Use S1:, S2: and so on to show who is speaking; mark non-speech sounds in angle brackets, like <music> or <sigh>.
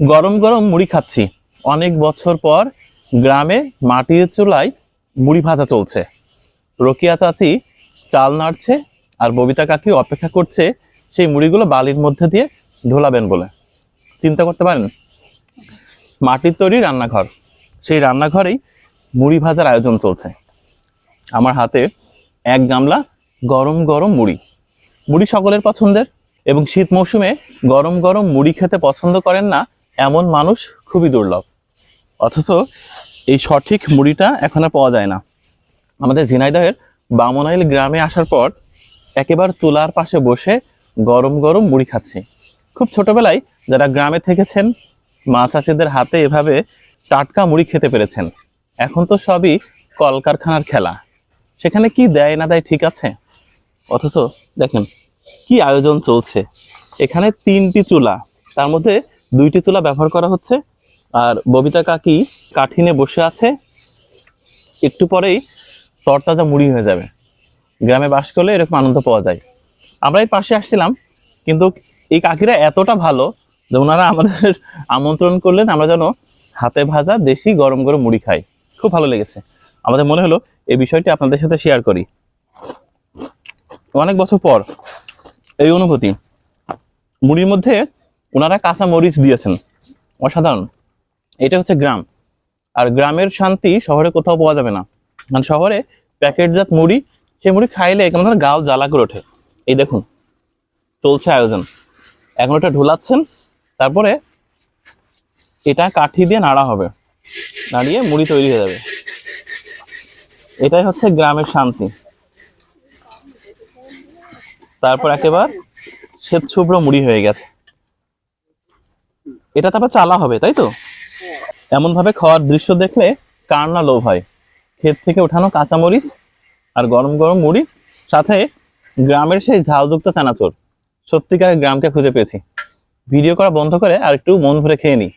S1: গরম গরম মুড়ি খাচ্ছি। অনেক বছর পর গ্রামে মাটির চুলায় মুড়ি ভাজা চলছে। রকিয়া চাচি চাল নাড়ছে আর ববিতা কাকি অপেক্ষা করছে সেই মুড়িগুলো বালির মধ্যে দিয়ে ঢোলাবেন বলে। চিন্তা করতে পারেন? মাটির তৈরি রান্নাঘর। সেই রান্নাঘরেই মুড়ি ভাজার আয়োজন চলছে। আমার হাতে এক গামলা গরম গরম মুড়ি। মুড়ি সকলের পছন্দের এবং শীত মৌসুমে গরম গরম মুড়ি খেতে পছন্দ করেন না এমন মানুষ খুবই দুর্লভ। অথচ এই সঠিক মুড়িটা এখন আর পাওয়া যায় না। আমাদের ঝিনাইদহের বামনাইল গ্রামে আসার পর একেবারে চুলার পাশে বসে গরম গরম মুড়ি খাচ্ছি। খুব ছোটবেলায় যারা গ্রামে থেকেছেন, মা চাচিদের হাতে এভাবে টাটকা মুড়ি খেতে পেরেছেন। এখন তো সবই কলকারখানার খেলা। সেখানে কি দেয় না দেয় ঠিক আছে? অথচ দেখেন, কি আয়োজন চলছে। এখানে তিনটি চুলা, তার মধ্যে দুইটি চুলা ব্যবহার করা হচ্ছে। আর ববিতা কাকি কাঠিনে বসে আছে। একটু পরেই তরতাজা মুড়ি হয়ে যাবে। গ্রামে বাস করলে এরকম আনন্দ পাওয়া যায়। আমরা এই পাশে আসছিলাম, কিন্তু এই কাকিরা এতটা ভালো যে ওনারা আমাদের <laughs> আমন্ত্রণ করলেন আমরা যেন হাতে ভাজা দেশি গরম গরম মুড়ি খাই। খুব ভালো লেগেছে। আমাদের মনে হলো এই বিষয়টি আপনাদের সাথে শেয়ার করি। অনেক বছর পর এই অনুভূতি। মুড়ির মধ্যে ওনারা কাঁচা মরিচ দিয়েছেন। অসাধারণ। এটা হচ্ছে গ্রাম। আর গ্রামের শান্তি শহরে কোথাও পাওয়া যাবে না। মানে শহরে প্যাকেটজাত মুড়ি, সেই মুড়ি খাইলে কেমন যেন গাল জ্বালা করে ওঠে। এই দেখুন, চলছে আয়োজন। এখন ওটা ঢোলাচ্ছেন, তারপরে এটা কাঠি দিয়ে নাড়া হবে। নাড়িয়ে মুড়ি তৈরি হয়ে যাবে। এটাই হচ্ছে গ্রামের শান্তি। তারপর একেবার শ্বেত শুভ্র মুড়ি হয়ে গেছে। এটা তারপর চালা হবে, তাই তো? এমন ভাবে খাওয়ার দৃশ্য দেখলে কার না লোভ হয়। ক্ষেত থেকে ওঠানো কাঁচামরিচ আর গরম গরম মুড়ি, সাথে গ্রামের সেই ঝালযুক্ত চানাচুর। সত্যিকারের গ্রামকে খুঁজে পেয়েছি। ভিডিও করা বন্ধ করে আর একটু মন ভরে খেয়ে নিই।